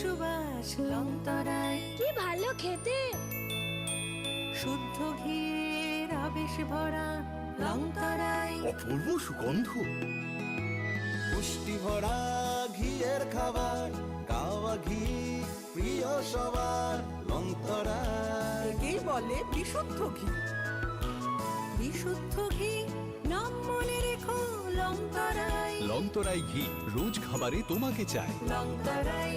সুবাস লংতরায় কি ভালো খেতে। শুদ্ধ ঘির আবেশ ভরা লংতরায় অপূর্ব সুগন্ধ। পুষ্টি ভরা ঘিয়ের খাবার গাওয়া ঘি প্রিয় সবার লঙ্করা একেই বলে বিশুদ্ধ ঘি। বিশুদ্ধ ঘি নাম মনে রেখো লংতরায় লংতরাই ঘি রোজ খাবারে তোমাকে চাই লংতরায় লংতরায়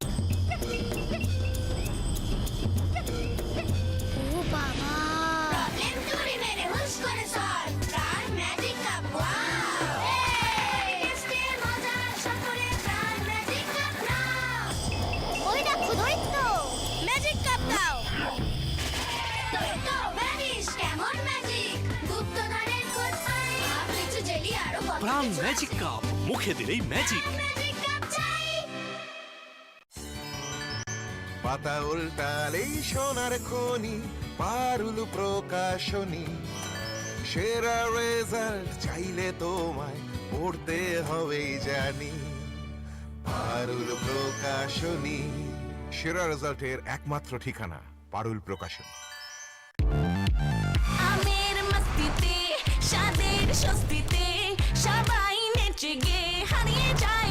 প্রাণ ম্যাজিক কাপ মুখে দিলেই ম্যাজিক পাতা উল্টালেই সোনার খনি পারুল প্রকাশনী। সেরা রেজাল্ট চাইলে তোমায় পড়তে হবেই জানি। পারুল প্রকাশনী। সেরা রেজাল্টের একমাত্র ঠিকানা পারুল প্রকাশন। আমের মস্তিতে স্বাদের স্বস্তিতে সবাই নেচে গে হারিয়ে time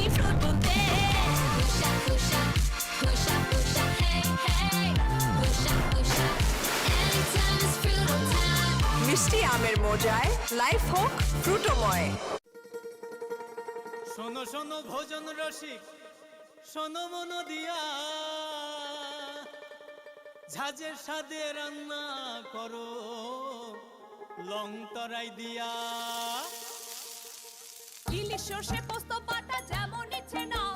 মিষ্টি আমের মজায় লাইফ হোক, ফ্রুটোময়। শোনো শোনো, ভোজন রসিক, শোনো মন দিয়া। ঝাঁঝের সাদে রান্না করো, লং তরাই দিয়া। ইলিশ সর্ষে পোস্ত বাটা যেমন ইচ্ছে নাও।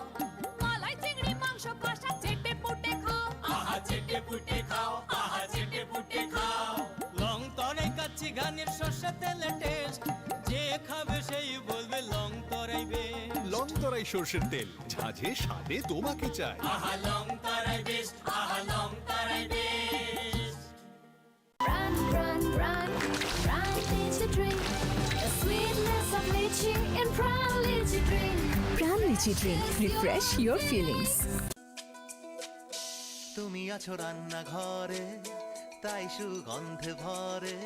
মালাই চিংড়ি মাংস কষা চেটে পুটে খাও। আহা চেটে পুটে খাও আহা চেটে পুটে খাও। লং তরাই কাচ্চি গানের শস্য তেলে টেস্ট যে খাবে সেই বলবে লং তরাই বেশ লংতরাই সর্ষের তেল ঝাঁঝে স্বাদে তোমাকে চাই। আহা লং তরাই বেশ আহা লং তরাই বেশ Run, run, run, lychee in brown lychee drink. Feelings তুমি আছো রান্না ঘরে তাই সুগন্ধে ভরে।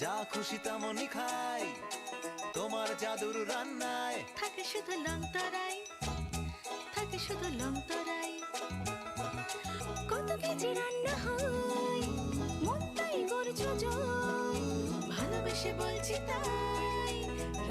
যা খুশি তেমনই খাই তোমার জাদুর রান্নায়। থাকে শুধু লংতরাই থাকে শুধু লংতরাই। কত কেজি রান্না হয় করছ জয় ভালোবেসে বলছি তাই।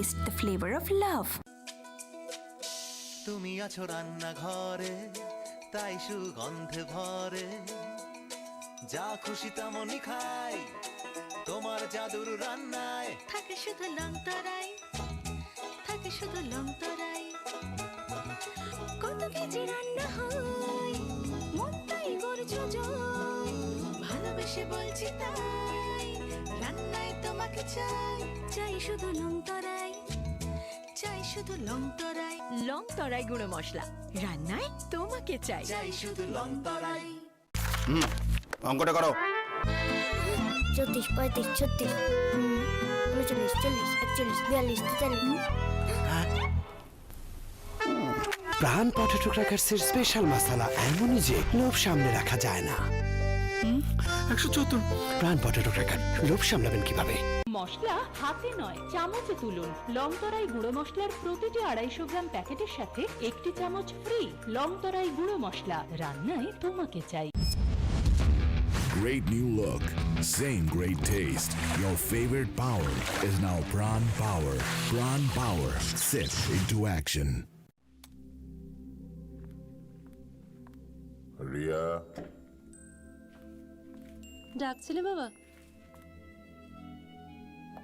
taste the flavour of love তুমি আছো রান্না ঘরে তাই সুগন্ধে ভরে। যা খুশি তেমনই খাই তোমার জাদুর রান্নায়। থাকে শুধু লংতরাই থাকে শুধু লংতরাই কত কেজি রান্না হয় মনটাই করছ জয় ভালোবেসে বলছি তাই রান্নায় তোমাকে চাই চাই শুধু লংতরাই চাই শুধু লংতরাই লংতরাই গুঁড়ো মশলা। রান্নায় তোমাকে চাই। চাই শুধু লঙ্করাই অঙ্কটা করো। চৌত্রিশ পঁয়ত্রিশ ছত্রিশ। উনচল্লিশ চল্লিশ একচল্লিশ বিয়াল্লিশ তেতাল্লিশ। প্রাণ পটেটো ক্র্যাকার্সের স্পেশাল মশলা এমনই যে লোভ সামনে রাখা যায় না। একশো চোদ্দ প্রাণ পটেটো ক্র্যাকার লোভ সামলাবেন কীভাবে? মশলা হাতে নয় চামচে তুলুন লংতরাই গুঁড়ো মশলার প্রতিটি আড়াইশো গ্রাম প্যাকেটের সাথে একটি চামচ ফ্রি লংতরাই গুঁড়ো মশলা রান্নায় তোমাকে চাই Great new look, same great taste. Your favorite power is now Prawn Power. Prawn Power. Sip into action. Riya ডাকছিলে বাবা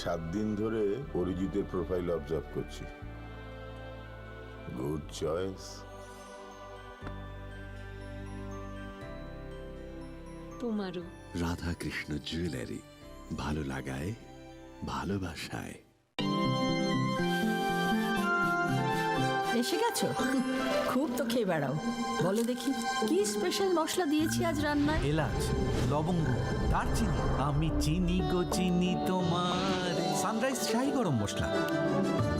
সাত দিন ধরে অরিজিতের প্রোফাইল অবজার্ভ করছি। গুড চয়েস তোমারও। রাধা কৃষ্ণ জুয়েলারি ভালো লাগায় ভালোবাসায়। এসে গেছো? খুব তো খেয়ে বেড়াও। বলো দেখি কি স্পেশাল মশলা দিয়েছি আজ রান্নায়? এলাচ লবঙ্গ দারচিনি। আমি চিনি গো চিনি তোমার সানরাইজ শাহি গরম মশলা।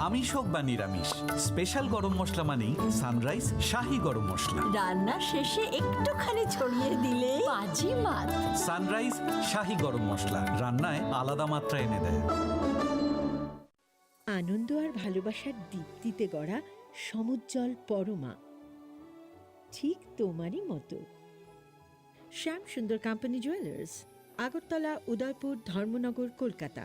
আমিষ হোক বা নিরামিষ স্পেশাল গরম মশলা মানেই সানরাইজ শাহি গরম মশলা। রান্না শেষে একটুখানি ছড়িয়ে দিলে বাজি মাত। সানরাইজ শাহি গরম মশলা রান্নায় আলাদা মাত্রা এনে দেয়। আনন্দ আর ভালোবাসার দীপ্তিতে গড়া সমুজ্জ্বল পরমা। ঠিক তোমারই মতো। Shyam Sundar company jewellers Agartala Udaipur Dharmanagar Kolkata.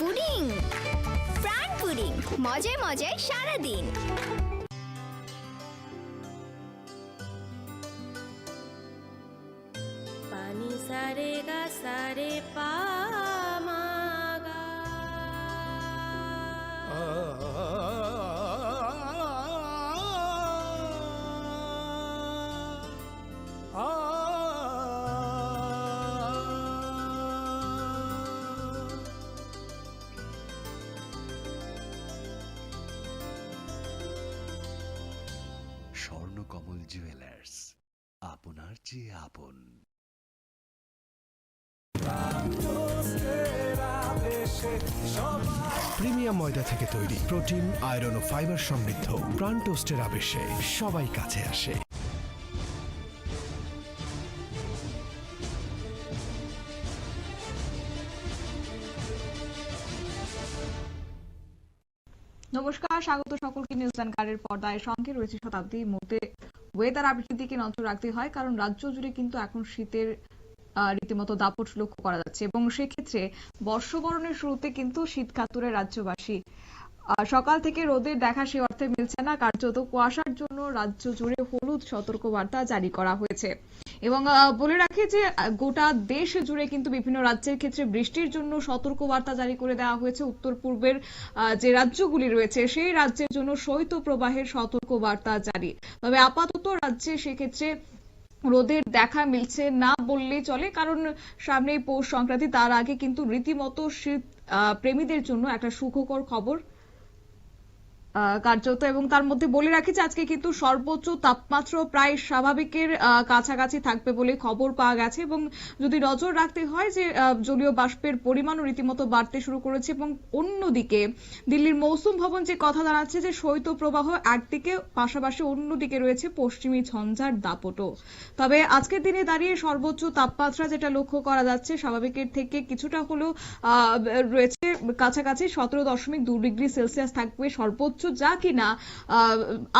pudding Pran pudding মজায় মজায় সারাদিন পানি সারে গা সারে পা মা জুয়েলার্স আপনার চেয়ে আপন। প্রিমিয়াম ময়দা থেকে তৈরি প্রোটিন, আয়রন ও ফাইবার সমৃদ্ধ প্রাণ টোস্টের আবেশে সবাই কাছে আসে। নমস্কার, স্বাগত সকলকে নিউজ কারের পর্দায়। সঙ্গে রয়েছে শতাব্দী মধ্যে ওয়েদার আপডেটের দিকে নজর রাখতে হয়, কারণ রাজ্য জুড়ে কিন্তু এখন শীতের রীতিমতো দাপট লক্ষ্য করা যাচ্ছে এবং সেক্ষেত্রে বর্ষবরণের শুরুতে কিন্তু শীত কাতুরে রাজ্যবাসী। সকাল থেকে রোদের দেখা সে অর্থে মিলছে না, কার্যত কুয়াশার জন্য রাজ্য জুড়ে হলুদ সতর্কবার্তা জারি করা হয়েছে। এবং বলে রাখি যে গোটা দেশ জুড়ে কিন্তু বিভিন্ন রাজ্যের ক্ষেত্রে বৃষ্টির জন্য সতর্ক বার্তা জারি করে দেওয়া হয়েছে। উত্তর পূর্বের যে রাজ্যগুলি রয়েছে, সেই রাজ্যের জন্য শৈত্য প্রবাহের সতর্ক বার্তা জারি। তবে আপাতত রাজ্যে সেক্ষেত্রে রোদের দেখা মিলছে না বললেই চলে, কারণ সামনেই পৌষ সংক্রান্তি, তার আগে কিন্তু রীতিমতো শীত প্রেমীদের জন্য একটা সুখকর খবর কার্যত এবং তার মধ্যে বলে রাখি যে আজকে কিন্তু সর্বোচ্চ তাপমাত্রা প্রায় স্বাভাবিকের কাছাকাছি থাকবে বলে খবর পাওয়া গেছে এবং যদি নজর রাখতে হয় যে জলীয় বাষ্পের পরিমাণও রীতিমতো বাড়তে শুরু করেছে এবং অন্যদিকে দিল্লির মৌসুম ভবন যে কথা জানাচ্ছে যে শৈত্য প্রবাহ একদিকে, পাশাপাশি অন্যদিকে রয়েছে পশ্চিমী ঝঞ্ঝার দাপটও। তবে আজকের দিনে দাঁড়িয়ে সর্বোচ্চ তাপমাত্রা যেটা লক্ষ্য করা যাচ্ছে স্বাভাবিকের থেকে কিছুটা হলেও রয়েছে কাছাকাছি সতেরো দশমিক দু ডিগ্রি সেলসিয়াস থাকবে সর্বোচ্চ যা কিনা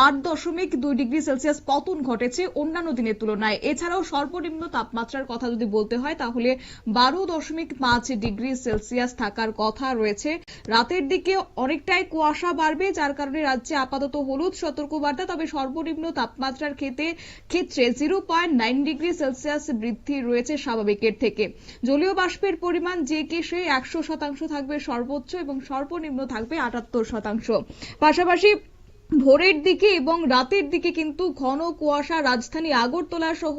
আট দশমিক দুই ডিগ্রি সেলসিয়াস পতন ঘটেছে অন্যান্য দিনের তুলনায়। এছাড়াও সর্বনিম্ন তাপমাত্রার কথা যদি বলতে হয়, তাহলে বারো দশমিক পাঁচ ডিগ্রি সেলসিয়াস থাকার কথা রয়েছে। রাতের দিকে অনেকটাই কুয়াশা বাড়বে, যার কারণে রাজ্যে আপাতত হলুদ সতর্কবার্তা, তবে সর্বনিম্ন তাপমাত্রার ক্ষেত্রে ক্ষেত্রে zero point nine degree Celsius বৃদ্ধি রয়েছে স্বাভাবিকের থেকে। জলীয় বাষ্পের পরিমাণ যে কে সেই একশো শতাংশ থাকবে সর্বোচ্চ এবং সর্বনিম্ন থাকবে আটাত্তর শতাংশ। পাশাপাশি ভোরের দিকে এবং রাতের দিকে কিন্তু ঘন কুয়াশা রাজধানী আগরতলা সহ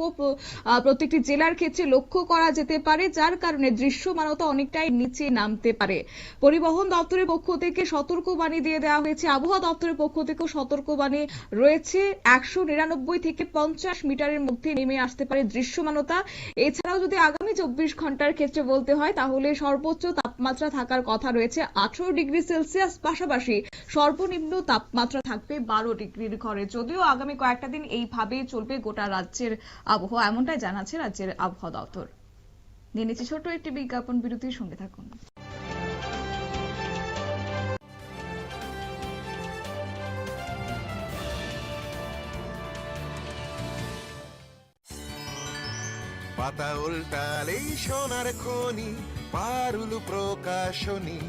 প্রত্যেকটি জেলার ক্ষেত্রে লক্ষ্য করা যেতে পারে, যার কারণে দৃশ্যমানতা অনেকটাই নিচে নামতে পারে। পরিবহন দপ্তরের পক্ষ থেকে সতর্কবাণী দিয়ে দেওয়া হয়েছে। আবহাওয়া দপ্তরের পক্ষ থেকেও সতর্কবাণী রয়েছে। একশো নিরানব্বই থেকে পঞ্চাশ মিটারের মধ্যে নেমে আসতে পারে দৃশ্যমানতা। এছাড়াও যদি আগামী চব্বিশ ঘণ্টার ক্ষেত্রে বলতে হয়, তাহলে সর্বোচ্চ তাপমাত্রা থাকার কথা রয়েছে আঠারো ডিগ্রি সেলসিয়াস। পাশাপাশি সর্বনিম্ন তাপমাত্রা থাকবে বারো ডিগ্রির ঘরে। যদিও আগামী কয়েকটা দিন এইভাবেই চলবে গোটা রাজ্যের আবহাওয়া, এমনটাই জানাচ্ছে রাজ্যের আবহাওয়া দপ্তর। নিয়ে নিচ্ছি ছোট্ট একটি বিজ্ঞাপন, বিরতির সঙ্গে থাকুন। পাতা উল্টালেই সোনার খনি, পারুল প্রকাশনী।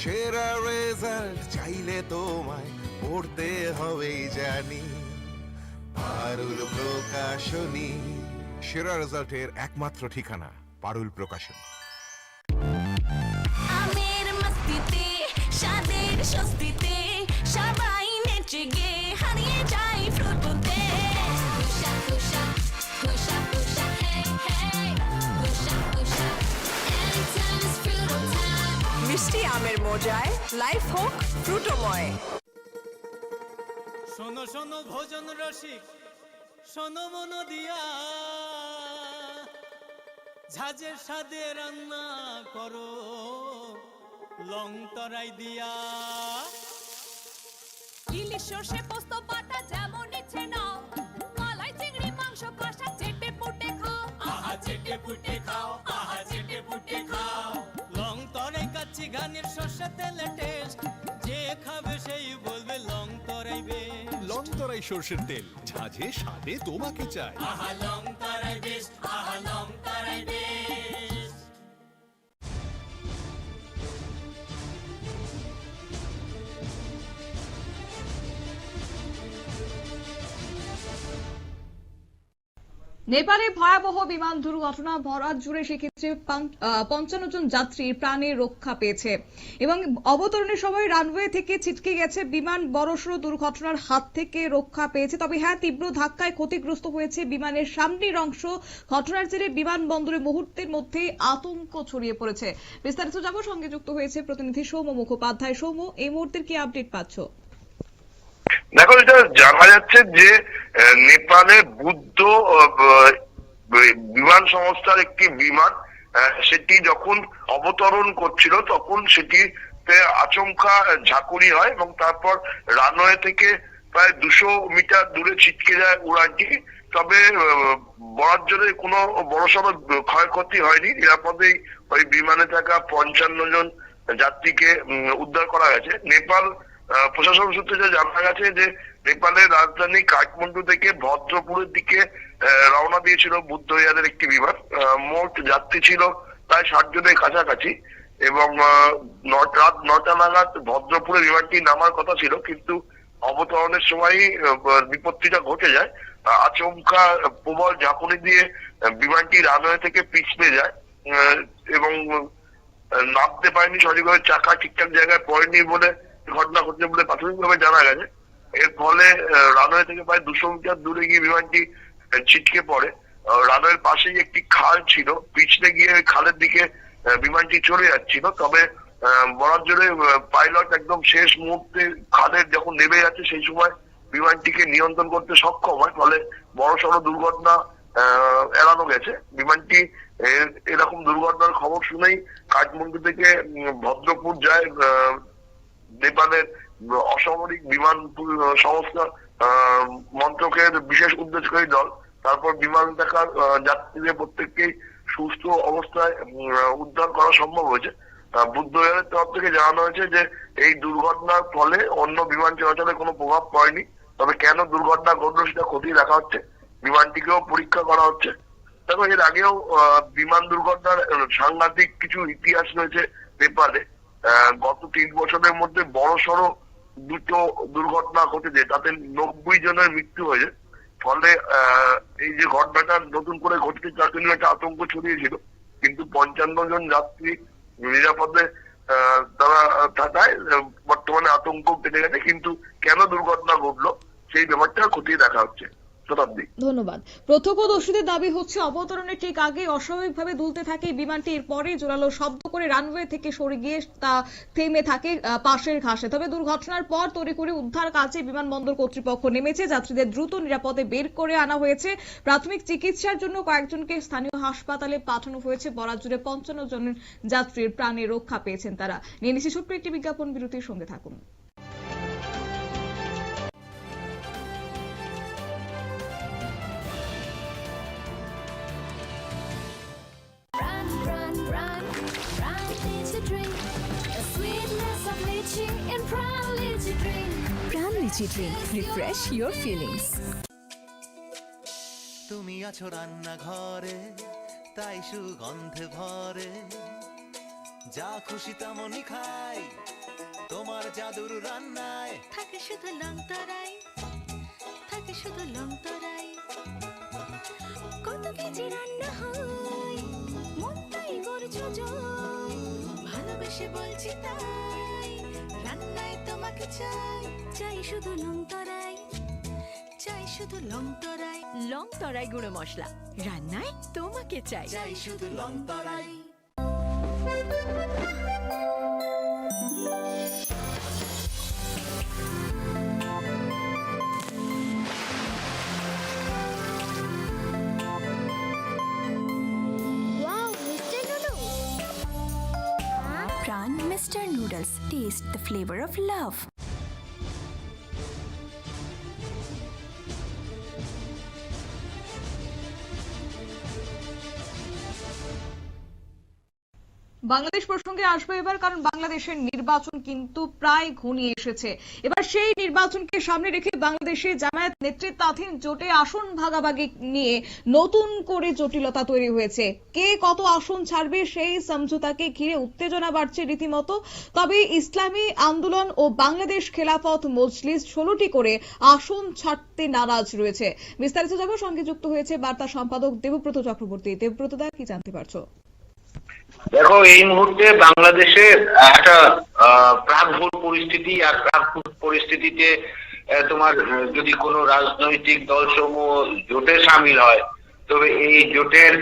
সেরা রেজাল্ট চাইলে তোমায় পড়তে হবে জানি। পারুল প্রকাশনী। সেরা রেজাল্টের একমাত্র ঠিকানা পারুল প্রকাশনী। আমের মস্তিতে স্বাদের স্বস্তিতে সবাই নেচে গে হারিয়ে যায় ফ্রুটোতে। খুশা খুশা খুশা খুশা হে হে খুশা খুশা Anytime's Fruito time মিষ্টি আমের মজায় লাইফ হোক ফ্রুটোময়। শোনো শোনো ভোজন রসিক শোনো মন দিয়া। ঝাঁঝের সাদে রান্না করো লং তরাই দিয়া। ইলিশ সর্ষে পোস্ত বাটা যেমন ইচ্ছে নাও মালাই চিংড়ি মাংস কষা চেটে পুটে খাও। আহা চেটে পুটে খাও আহা চেটে পুটে খাও। লং তরাই কাচ্চি গানের শস্য তেলে টেস্ট যে খাবে তরাই সর্ষের তেল। ঝাঁঝে স্বাদে তোমাকে চাই। আহা লং তরাই বেশ আহা লং তরাই বেশ নেপালে ভয়াবহ বিমান দুর্ঘটনা, ভরাট জুড়ে সেক্ষেত্রে পঞ্চান্ন জন যাত্রী প্রাণে রক্ষা পেয়েছে। এবং অবতরণের সময় রানওয়ে থেকে ছিটকে গেছে বিমান বড়সড় দুর্ঘটনার হাত থেকে রক্ষা পেয়েছে। তবে হ্যাঁ তীব্র ধাক্কায় ক্ষতিগ্রস্ত হয়েছে বিমানের সামনের অংশ। ঘটনার জেরে বিমানবন্দরে মুহূর্তের মধ্যে আতঙ্ক ছড়িয়ে পড়েছে। বিস্তারিত যাব সঙ্গে যুক্ত হয়েছে প্রতিনিধি সৌম মুখোপাধ্যায়। সৌম এই মুহূর্তের কি আপডেট পাচ্ছ? দেখো, এটা জানা যাচ্ছে যে নেপালে বুদ্ধ বিমান সংস্থার একটি বিমান সেটি যখন অবতরণ করছিল, তখন সেটিতে আচমকা ঝাঁকুনি হয় এবং তারপর রানওয়ে থেকে প্রায় দুশো মিটার দূরে ছিটকে যায় উড়ানটি। তবে বরাত জোরে কোনো বড়সড় ক্ষয়ক্ষতি হয়নি। নিরাপদেই ওই বিমানে থাকা পঞ্চান্ন জন যাত্রীকে উদ্ধার করা গেছে। নেপাল প্রশাসন সূত্রে যা জানা গেছে যে নেপালের রাজধানী কাঠমান্ডু থেকে ভদ্রপুরের দিকে রওনা দিয়েছিল বুদ্ধ এয়ারের একটি বিমান। মোট যাত্রী ছিল প্রায় ষাট জনের কাছাকাছি এবং রাত নটা নাগাদ ভদ্রপুরে বিমানটি নামার কথা ছিল কিন্তু অবতরণের সময়ই আহ, বিপত্তিটা ঘটে যায়। আচমকা প্রবল ঝাঁকুনি দিয়ে বিমানটি রানওয়ে থেকে পিছলে যায় এবং নামতে পারেনি সঠিকভাবে চাকা ঠিকঠাক জায়গায় পড়েনি বলে ঘটনা ঘটেছে বলে প্রাথমিকভাবে জানা গেছে। এর ফলে রানওয়ে থেকে প্রায় দুশো মিটার দূরে গিয়ে বিমানটি ছিটকে পড়ে। রানওয়ের পাশেই একটি খাল ছিল। পিছনে গিয়ে খালের দিকে বিমানটি চলে যাচ্ছিল। তবে বরাত জোরে পাইলট একদম শেষ মুহূর্তে খালের যখন নেমে যাচ্ছে, সেই সময় বিমানটিকে নিয়ন্ত্রণ করতে সক্ষম হয়। ফলে বড় সড় দুর্ঘটনা এড়ানো গেছে। বিমানটি এরকম দুর্ঘটনার খবর শুনেই কাঠমান্ডু থেকে ভদ্রপুর যায় নেপালের অসামরিক বিমান সংস্থা মন্ত্রকের বিশেষ উদ্দেশ্যকারী দল। তারপর বিমান দেখার যাত্রীদের প্রত্যেককেই সুস্থ অবস্থায় উদ্ধার করা সম্ভব হয়েছে। বুদ্ধ এয়ারের তরফ থেকে জানানো হয়েছে যে, এই দুর্ঘটনার ফলে অন্য বিমান চলাচলে কোনো প্রভাব পড়েনি। তবে কেন দুর্ঘটনা ঘটলো সেটা খতিয়ে দেখা হচ্ছে। বিমানটিকেও পরীক্ষা করা হচ্ছে। দেখো, এর আগেও বিমান দুর্ঘটনার সাংঘাতিক কিছু ইতিহাস রয়েছে নেপালে গত তিন বছরের মধ্যে বড় সড়ো দুটো দুর্ঘটনা ঘটেছে, তাতে নব্বই জনের মৃত্যু হয়েছে। ফলে এই যে ঘটনাটা নতুন করে ঘটেছে তাকে নিয়ে একটা আতঙ্ক ছড়িয়েছিল। কিন্তু পঞ্চান্ন জন যাত্রী নিরাপদে তারা থাকায় বর্তমানে আতঙ্ক কেটে গেছে। কিন্তু কেন দুর্ঘটনা ঘটলো, সেই ব্যাপারটা খতিয়ে দেখা হচ্ছে শতাব্দী। ধন্যবাদ। প্রত্যক্ষদর্শীদের দাবি হচ্ছে, অবতরণের ঠিক আগে অস্বাভাবিকভাবে দুলতে থাকে বিমানটি। এরপরে জোরালো শব্দ করে রানওয়ে থেকে সরে গিয়ে তা থেমে থাকে পাশের ঘাসে। তবে দুর্ঘটনার পর তড়িঘড়ি উদ্ধার কাজে বিমানবন্দর কর্তৃপক্ষ নেমেছে। যাত্রীদের দ্রুত নিরাপদে বের করে আনা হয়েছে। প্রাথমিক চিকিৎসার জন্য কয়েকজনকে স্থানীয় হাসপাতালে পাঠানো হয়েছে। বরাত জুড়ে পঞ্চান্ন জন যাত্রীর প্রাণে রক্ষা পেয়েছেন তারা। নিয়ে নিচ্ছি ছোট্ট একটি বিজ্ঞাপন বিরতির সঙ্গে থাকুন। Lychee drink refresh your feelings তুমি আছো রান্না ঘরে তাই সুগন্ধে ভরে। যা খুশি তেমনই খাই তোমার জাদুর রান্নায়। থাকে শুধু লং তরাই থাকে শুধু লং তরাই। কত কেজি রান্না হয় মনটাই করছ জয়। ভালোবেসে বলছি তাই রান্নায় তোমাকে চাই। চাই শুধু লং তরাই চাই শুধু লং তরাই। লং তরাই গুঁড়ো মশলা। রান্নায় তোমাকে চাই। চাই শুধু লং তরাই। Wow mister noodles Pran mister noodles taste Bangladesh প্রসঙ্গে আসবে এবার, কারণ বাংলাদেশের নির্বাচন কিন্তু প্রায় ঘনিয়ে এসেছে। এবার সেই নির্বাচনকে সামনে রেখে বাংলাদেশে জামায়াত নেতৃত্বাধীন জোটে আসন ভাগাভাগি নিয়ে নতুন করে জটিলতা তৈরি হয়েছে। কে কত আসন ছাড়বে সেই সমঝোতাকে ঘিরে উত্তেজনা বাড়ছে রীতিমতো। তবে ইসলামী আন্দোলন ও বাংলাদেশ খেলাফত মজলিস ষোলোটি করে আসন ছাড়তে নারাজ রয়েছে। বিস্তারিত যাব সঙ্গে যুক্ত হয়েছে বার্তা সম্পাদক দেবব্রত চক্রবর্তী। দেবব্রত দা, কি জানতে পারছ? দেখো, এই মুহূর্তে বাংলাদেশে একটা প্রাক ভোট পরিস্থিতি আর প্রাক ভোট পরিস্থিতিতে তোমার যদি কোনো রাজনৈতিক দলসমূহ জোটে সামিল হয়, তবে এই জোটের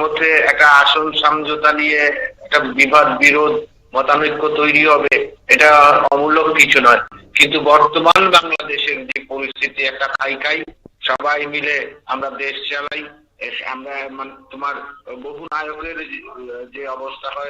মধ্যে একটা আসন সমঝোতা নিয়ে একটা বিবাদ বিরোধ মতানৈক্য তৈরি হবে, এটা অমূলক কিছু নয়। কিন্তু বর্তমান বাংলাদেশের যে পরিস্থিতি, একটা খাই খাই সবাই মিলে আমরা দেশ চালাই। আমরা মানে তোমার বহু নায়কের যে- অবস্থা হয়